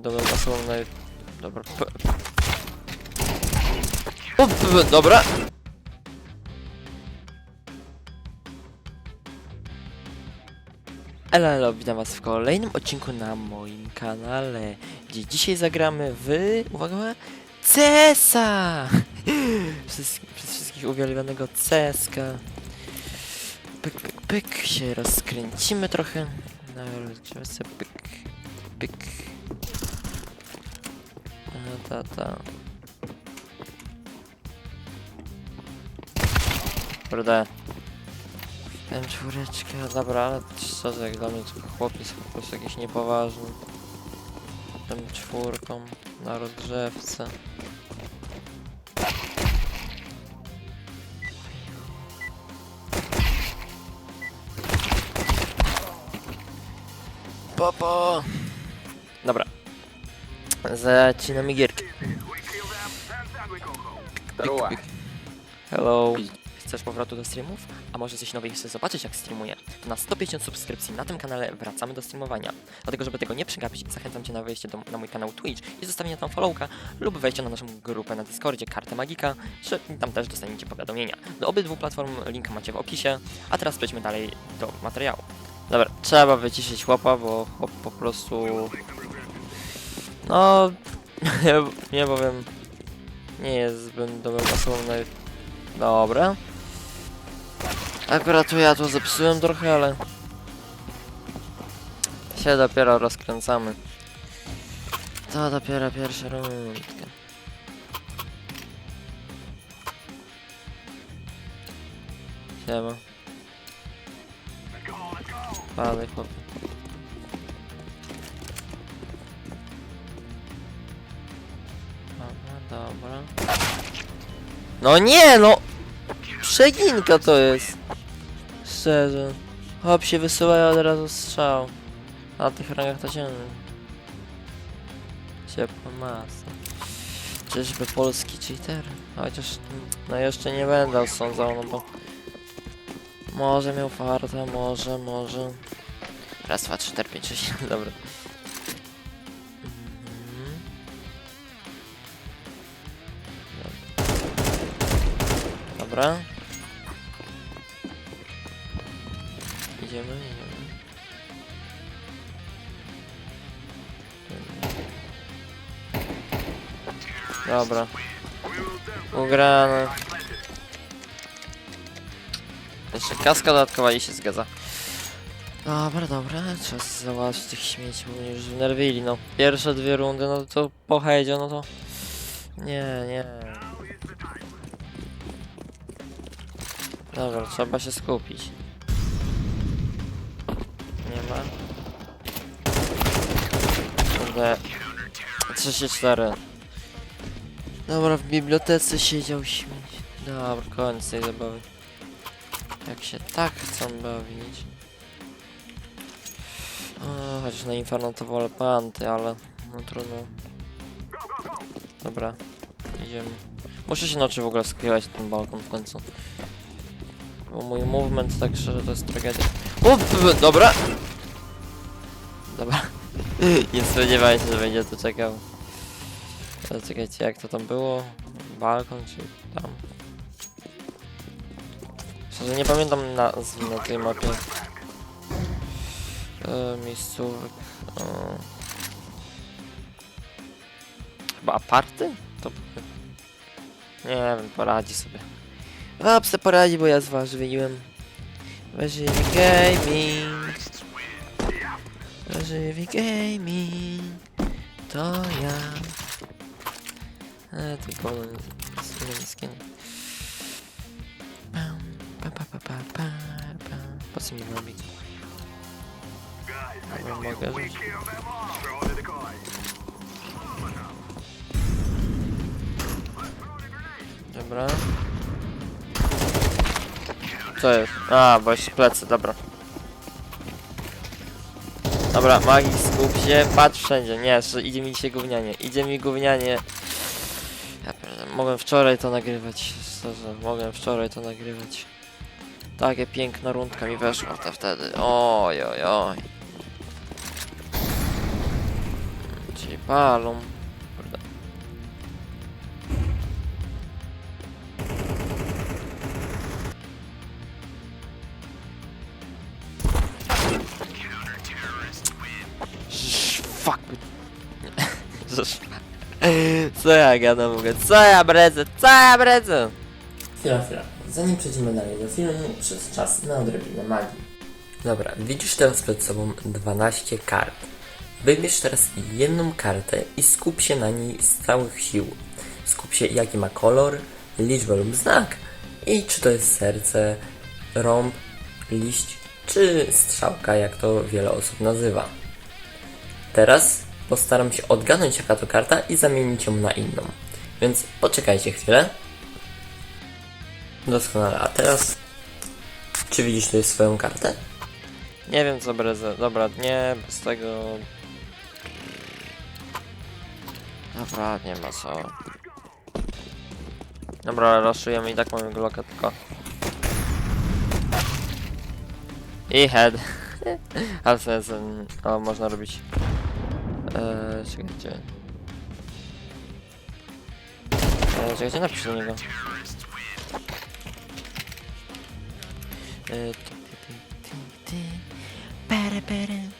będą osobą na... Dobra. P... O, p... Dobra. Elo, elo, witam was w kolejnym odcinku na moim kanale, gdzie dzisiaj zagramy w... uwaga, CESa! Przez, przez wszystkich uwielbianego CESka. Pyk, pyk, pyk, się rozkręcimy trochę. No, pyk, pyk. No, ta, ta. Kurde. M4, dobra, ale szczerze, jak dla mnie to chłopiec po prostu jakiś niepoważny. M4 na rozgrzewce. Popo! Dobra. Zaczynamy gierkę. Zdrowa. Hello. Chcesz powrotu do streamów? A może coś nowego chcesz zobaczyć jak streamuję? To na 150 subskrypcji na tym kanale wracamy do streamowania. Dlatego, żeby tego nie przegapić, zachęcam Cię na wejście do, na mój kanał Twitch i zostawienie tam followka lub wejście na naszą grupę na Discordzie Kartę Magika, czy tam też dostaniecie powiadomienia. Do obydwu platform link macie w opisie, a teraz przejdźmy dalej do materiału. Dobra, trzeba wyciszyć chłopa, bo chłop po prostu... No... nie, nie powiem... Nie jest zbyt dobrą osobą na... Dobra. Akurat to ja to zepsułem trochę, ale... Się dopiero rozkręcamy. To dopiero pierwsza rundka. Siema. Padaj chłop. No nie no! Przeginka to jest. Szczerze. Hop się wysyłają od razu strzał. Na tych rangach to ciemno. Ciepła masa. Czyżby polski cheater? Chociaż no jeszcze nie będę osądzał, no bo może miał farta, może, może. Raz, dwa, trzy, cztery, pięć, sześć, dobra. Dobra. Idziemy, idziemy. Dobra. Ugrane. Jeszcze kaska dodatkowa i się zgadza. Dobra, dobra, czas załatwić tych śmieci, bo mnie już wnerwili, no. Pierwsze dwie rundy, no to po hejdzie, no to... Nie, nie. Dobra, trzeba się skupić. Nie ma. Kurde. 34. Dobra, w bibliotece siedział śmieć. Dobra, koniec tej zabawy. Jak się tak chcą bawić. O, chociaż na Inferno to wolę panty, ale no trudno. Dobra, idziemy. Muszę się nauczyć w ogóle skrywać ten balkon w końcu. Bo mój movement tak szczerze to jest tragedia. Up, dobra! Dobra. Nie spodziewałem się, że będzie tu czekał. Czekajcie, jak to tam było? Balkon czy tam? Szczerze nie pamiętam nazwy na tej mapie. E, miejscówek. E. Chyba aparty? To... Nie wiem, poradzi sobie. A, se poradzi, bo ja zważywiłem. Ważywi gaming. Ważywi gaming. To ja. E, tylko skin, skin. Pam, pa, pa, pa, pa, pa, pa. Po co mi robić? Dobra, mogę żyć. Dobra. Co jest? A, bo plecy, dobra. Dobra, magik, skup się, patrz wszędzie. Nie, idzie mi się gównianie. Idzie mi gównianie. Ja mogłem wczoraj to nagrywać. Szczerze, mogłem wczoraj to nagrywać. Takie piękna rundka mi weszła te wtedy. Oj, oj, oj. Czyli palą. Co ja gadam w ogóle? Co ja bredzę? Co ja bredzę? Chwila, chwila. Zanim przejdziemy dalej do filmu, przez czas na odrobinę magii. Dobra, widzisz teraz przed sobą 12 kart. Wybierz teraz jedną kartę i skup się na niej z całych sił. Skup się jaki ma kolor, liczbę lub znak i czy to jest serce, rąb, liść czy strzałka, jak to wiele osób nazywa. Teraz postaram się odgadnąć jaka to karta i zamienić ją na inną. Więc poczekajcie chwilę. Doskonale, a teraz czy widzisz tutaj swoją kartę? Nie wiem co brezę. Dobra, nie, bez tego. Dobra, nie ma co. Dobra, raszujemy i tak mamy Glocka tylko. I head. Ale o, można robić. Eee, czekajcie. Eee, czekajcie, napiszę do niego. Eee.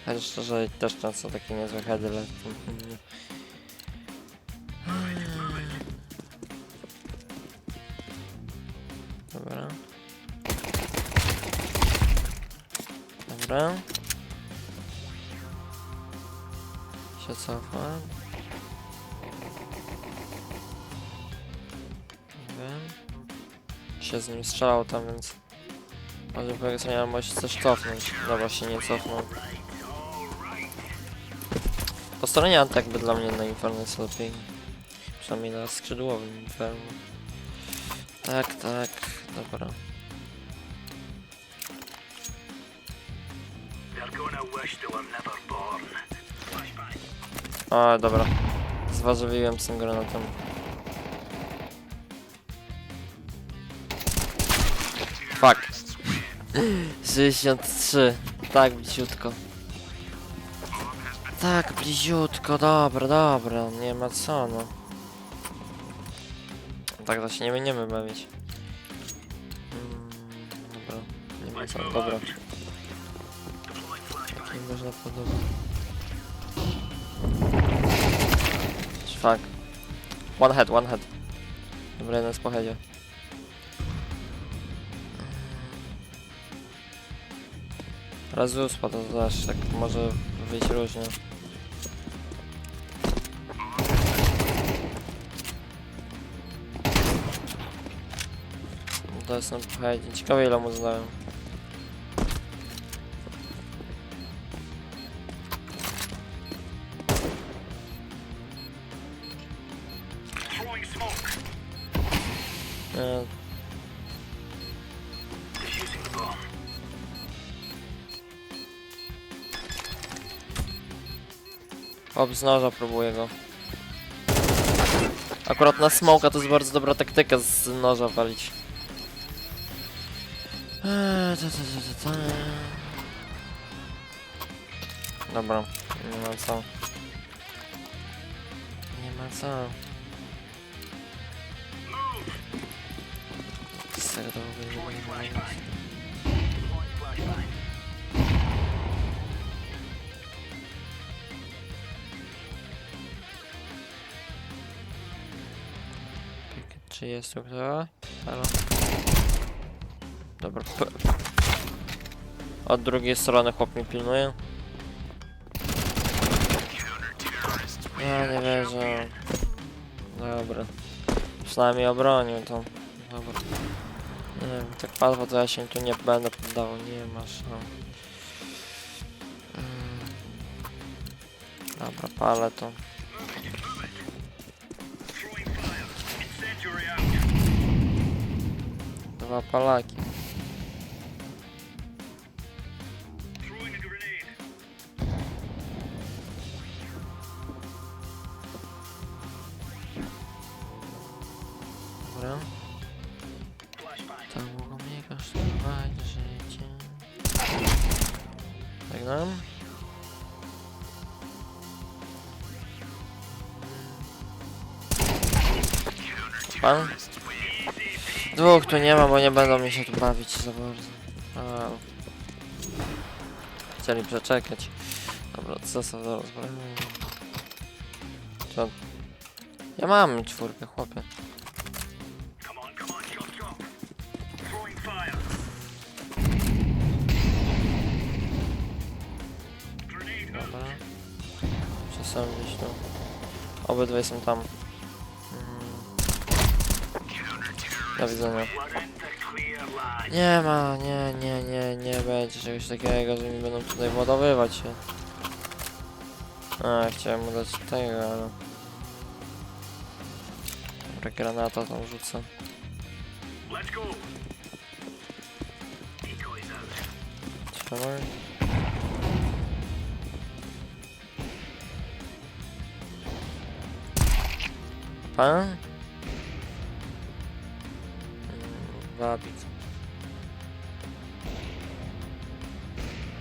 Chociaż szczerze też często takie niezłe heady lecą. Dobra. Dobra. Się wiem. Się z nim strzelał tam, więc... Ale powiedzmy, ja może coś cofnąć. Dobra, się nie cofnął. Po stronie atak by dla mnie na Inferno jest lepiej. Przynajmniej na skrzydłowym Inferno. Tak, tak, dobra. O, dobra. Zważywiłem z tym granatem. Fuck. 63. Tak, bliziutko. Tak, bliziutko, dobra, dobra, nie ma co, no. Tak to się nie będziemy bawić. Mm, dobra, nie ma co, dobra. Nie można podobać. Fuck. One head, one head. Dobra, jeden jest po headzie. Raz spadł, zaś tak może wyjść różnie. To jest na pojedzie. Ciekawe ile mu zadałem. Nie. Hop, z noża próbuję go. Akurat na smoka to jest bardzo dobra taktyka z noża walić. Ta. Dobra, nie ma co. Nie ma co. Z tego to. Czy jest kto? Halo? Dobra. p- Od drugiej strony chłop mnie pilnuje. Ja nie wierzę. Dobra. Przynajmniej obronił to. Dobra. Nie wiem, tak łatwo to ja się tu nie będę poddawał. Nie ma szans. Mm. Dobra, palę to. Dwa palaki. Pan? Dwóch tu nie ma, bo nie będą mi się tu bawić za bardzo. A. Chcieli przeczekać. Dobra, co są rozbrojenia? Co? Ja mam czwórkę, chłopie. Dobra. Gdzieś tu? Obydwaj są tam. Do widzenia. Nie ma, nie, nie, nie, nie będzie czegoś takiego, że mi będą tutaj władowywać się. A, chciałem mu dać tego, ale... Dobra, granata tam rzucę. Trzymaj. Pan? Wabik.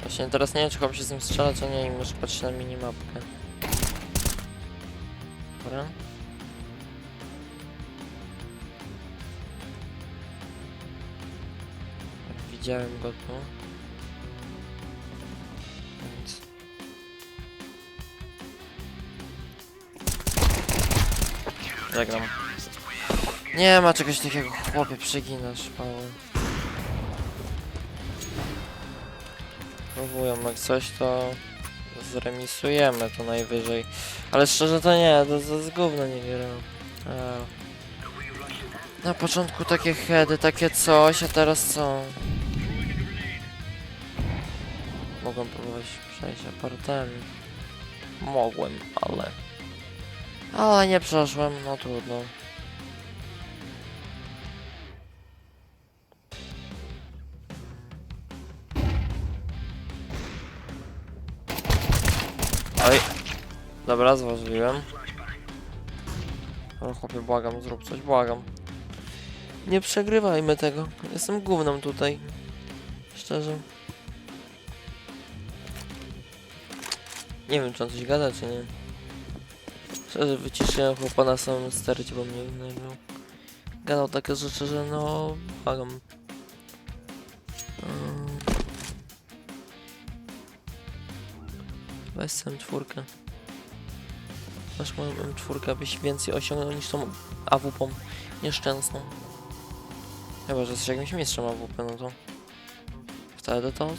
Właśnie teraz nie wiem, czy chłop się z nim strzela, czy nie muszę patrzeć na minimapkę. Dobra. Widziałem go tu. Więc... Nie ma czegoś takiego, chłopie, przeginasz, Paweł. Próbują, jak coś to zremisujemy to najwyżej. Ale szczerze to nie, to, to z gówno nie gram. A. Na początku takie heady, takie coś, a teraz co? Mogłem próbować przejść apartami. Mogłem, ale... Ale nie przeszłem, no trudno. Oj. Dobra, zważyłem. O chłopie, błagam, zrób coś, błagam. Nie przegrywajmy tego. Jestem gównem tutaj. Szczerze. Nie wiem, czy on coś gada, czy nie. Szczerze, wyciszyłem chłopa na samym starcie, bo mnie nagrał. Gadał takie rzeczy, że no... Błagam. Mm. Weź sam czwórkę. Masz moją M4, abyś więcej osiągnął niż tą AWP nieszczęsną. Chyba, że jesteś jakimś mistrzem AWP, no to... Wtedy to...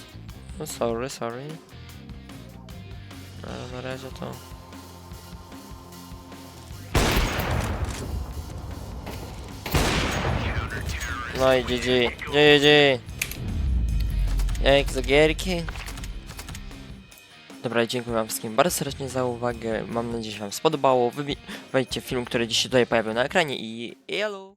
No sorry, sorry. Ale na razie to... No i GG. GG. Jak za gierki. Dobra, dziękuję wam wszystkim bardzo serdecznie za uwagę. Mam nadzieję, że wam spodobało. Wybi- Wejdźcie w film, który dziś się tutaj pojawił na ekranie i... Hello!